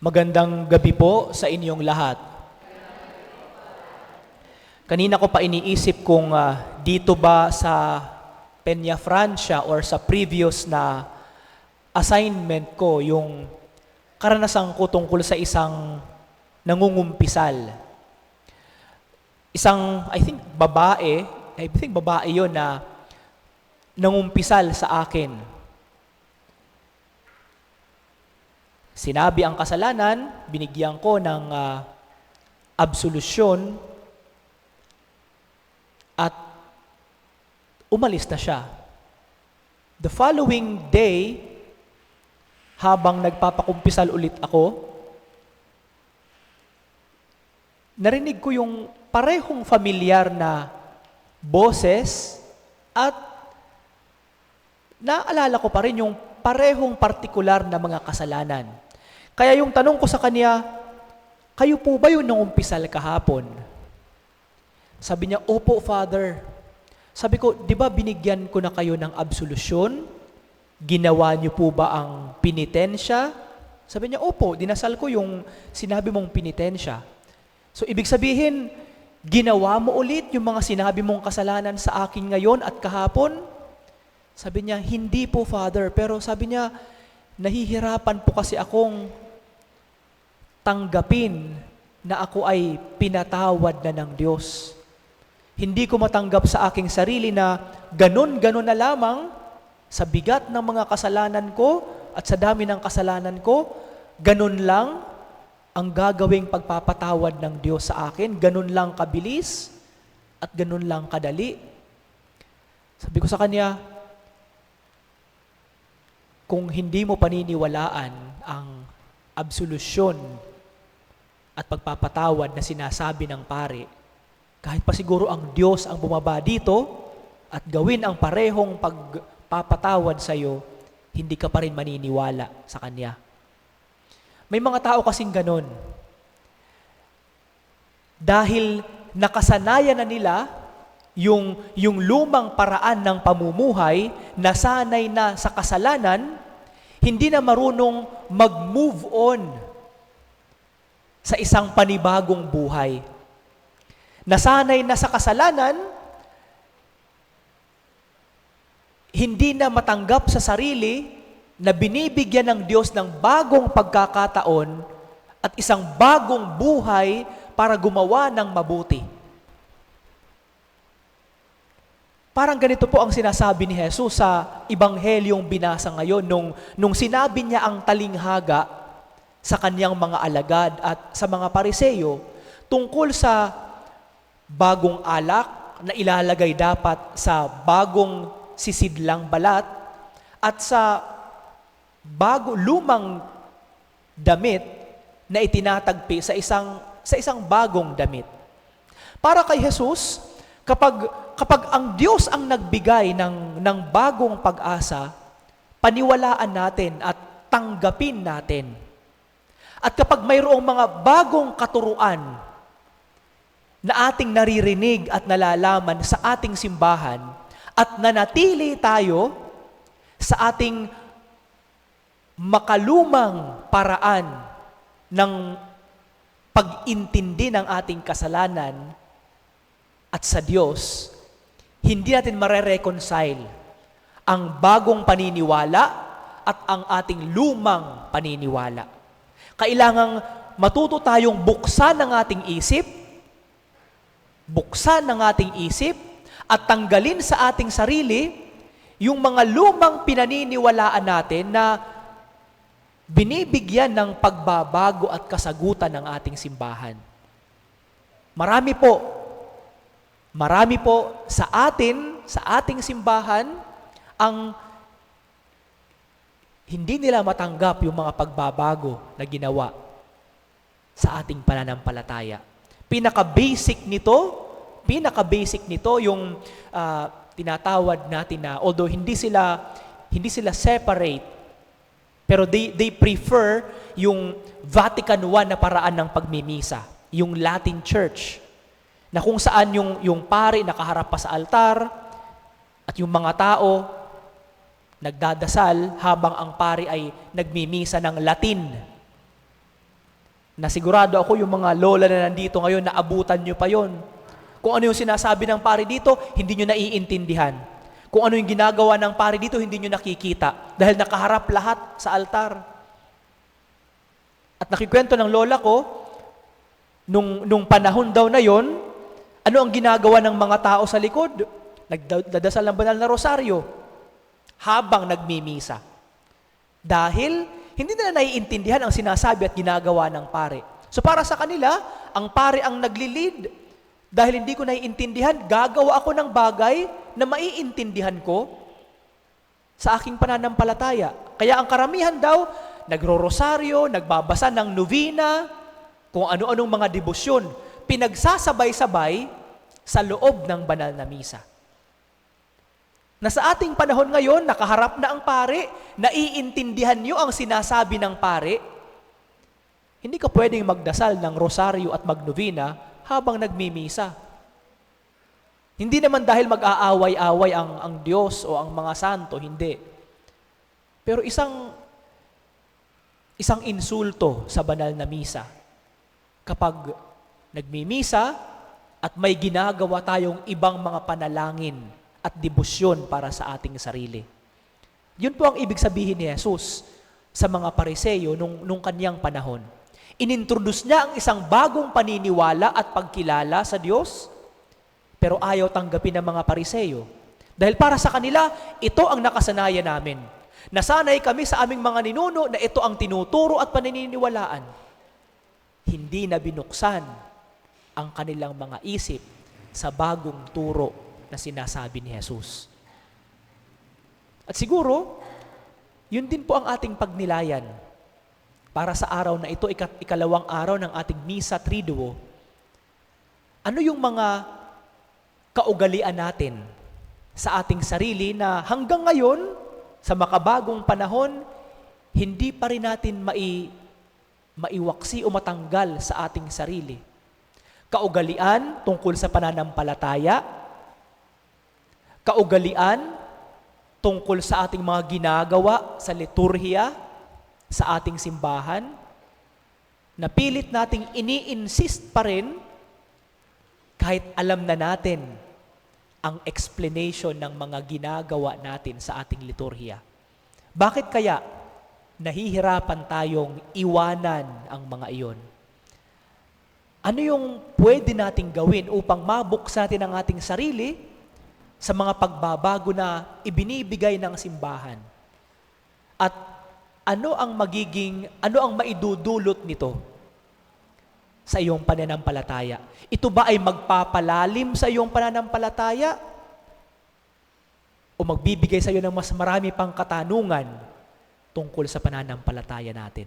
Magandang gabi po sa inyong lahat. Kanina ko pa iniisip kung ah, dito ba sa Peña Francia or sa previous na assignment ko yung karanasan ko tungkol sa isang nangungumpisal. Isang, I think, babae, I think babae yon na nangumpisal sa akin. Sinabi ang kasalanan, binigyan ko ng ah, absolusyon at umalis na siya. The following day, habang nagpapakumpisal ulit ako, narinig ko yung parehong familiar na boses at naalala ko pa rin yung parehong partikular na mga kasalanan. Kaya yung tanong ko sa kanya, kayo po ba yung nangumpisal kahapon? Sabi niya, opo, Father. Sabi ko, di ba binigyan ko na kayo ng absolusyon? Ginawa niyo po ba ang pinitensya? Sabi niya, opo, dinasal ko yung sinabi mong pinitensya. So, ibig sabihin, ginawa mo ulit yung mga sinabi mong kasalanan sa akin ngayon at kahapon? Sabi niya, hindi po, Father. Pero sabi niya, nahihirapan po kasi akong tanggapin na ako ay pinatawad na ng Diyos. Hindi ko matanggap sa aking sarili na ganun-ganun na lamang sa bigat ng mga kasalanan ko at sa dami ng kasalanan ko, ganun lang ang gagawing pagpapatawad ng Diyos sa akin, ganun lang kabilis at ganun lang kadali. Sabi ko sa kanya, kung hindi mo paniniwalaan ang absolusyon at pagpapatawad na sinasabi ng pare, kahit pa siguro ang Diyos ang bumaba dito at gawin ang parehong pagpapatawad sa iyo, hindi ka pa rin maniniwala sa Kanya. May mga tao kasing ganun. Dahil nakasanayan na nila yung, yung lumang paraan ng pamumuhay, nasanay na sa kasalanan, hindi na marunong mag-move on sa isang panibagong buhay. Nasanay na sa kasalanan, hindi na matanggap sa sarili na binibigyan ng Diyos ng bagong pagkakataon at isang bagong buhay para gumawa ng mabuti. Parang ganito po ang sinasabi ni Jesus sa Ibanghelyong binasa ngayon nung, nung sinabi niya ang talinghaga sa kanyang mga alagad at sa mga pariseyo tungkol sa bagong alak na ilalagay dapat sa bagong sisidlang balat at sa bago lumang damit na itinatagpi sa isang sa isang bagong damit. Para kay Jesus, kapag kapag ang Diyos ang nagbigay ng ng bagong pag-asa, paniwalaan natin at tanggapin natin. At kapag mayroong mga bagong katuruan na ating naririnig at nalalaman sa ating simbahan at nanatili tayo sa ating makalumang paraan ng pag-intindi ng ating kasalanan at sa Diyos, hindi natin mare-reconcile ang bagong paniniwala at ang ating lumang paniniwala. Kailangang matuto tayong buksan ng ating isip, buksan ng ating isip, at tanggalin sa ating sarili yung mga lumang pinaniniwalaan natin na binibigyan ng pagbabago at kasagutan ng ating simbahan. Marami po, marami po sa atin, sa ating simbahan, ang hindi nila matanggap yung mga pagbabago na ginawa sa ating pananampalataya. Pinaka-basic nito, pinaka-basic nito yung uh, tinatawad natin na although hindi sila hindi sila separate pero they they prefer yung Vatican I na paraan ng pagmimisa, yung Latin Church na kung saan yung yung pari nakaharap pa sa altar at yung mga tao nagdadasal habang ang pari ay nagmimisa ng Latin. Na sigurado ako yung mga lola na nandito ngayon, naabutan nyo pa yon. Kung ano yung sinasabi ng pare dito, hindi nyo naiintindihan. Kung ano yung ginagawa ng pare dito, hindi nyo nakikita. Dahil nakaharap lahat sa altar. At nakikwento ng lola ko, nung, nung panahon daw na yon, ano ang ginagawa ng mga tao sa likod? Nagdadasal ng banal na rosaryo habang nagmimisa. Dahil hindi nila naiintindihan ang sinasabi at ginagawa ng pare. So para sa kanila, ang pare ang naglilid. Dahil hindi ko naiintindihan, gagawa ako ng bagay na maiintindihan ko sa aking pananampalataya. Kaya ang karamihan daw, nagro-rosaryo, nagbabasa ng novena, kung ano-anong mga debosyon, pinagsasabay-sabay sa loob ng banal na misa. Na sa ating panahon ngayon, nakaharap na ang pare, naiintindihan niyo ang sinasabi ng pare, hindi ka pwedeng magdasal ng rosaryo at magnovena habang nagmimisa. Hindi naman dahil mag-aaway-away ang, ang Diyos o ang mga santo, hindi. Pero isang isang insulto sa banal na misa kapag nagmimisa at may ginagawa tayong ibang mga panalangin at debosyon para sa ating sarili. Yun po ang ibig sabihin ni Jesus sa mga pariseyo nung, nung kanyang panahon. Inintroduce niya ang isang bagong paniniwala at pagkilala sa Diyos, pero ayaw tanggapin ng mga pariseyo. Dahil para sa kanila, ito ang nakasanayan namin. Nasanay kami sa aming mga ninuno na ito ang tinuturo at paniniwalaan. Hindi na binuksan ang kanilang mga isip sa bagong turo na sinasabi ni Jesus. At siguro, yun din po ang ating pagnilayan para sa araw na ito, ikat ikalawang araw ng ating Misa Triduo. Ano yung mga kaugalian natin sa ating sarili na hanggang ngayon, sa makabagong panahon, hindi pa rin natin mai, maiwaksi o matanggal sa ating sarili. Kaugalian tungkol sa pananampalataya, kaugalian tungkol sa ating mga ginagawa sa liturhiya, sa ating simbahan, na pilit nating ini-insist pa rin kahit alam na natin ang explanation ng mga ginagawa natin sa ating liturhiya. Bakit kaya nahihirapan tayong iwanan ang mga iyon? Ano yung pwede nating gawin upang mabuksan natin ang ating sarili sa mga pagbabago na ibinibigay ng simbahan? At ano ang magiging, ano ang maidudulot nito sa iyong pananampalataya? Ito ba ay magpapalalim sa iyong pananampalataya? O magbibigay sa iyo ng mas marami pang katanungan tungkol sa pananampalataya natin?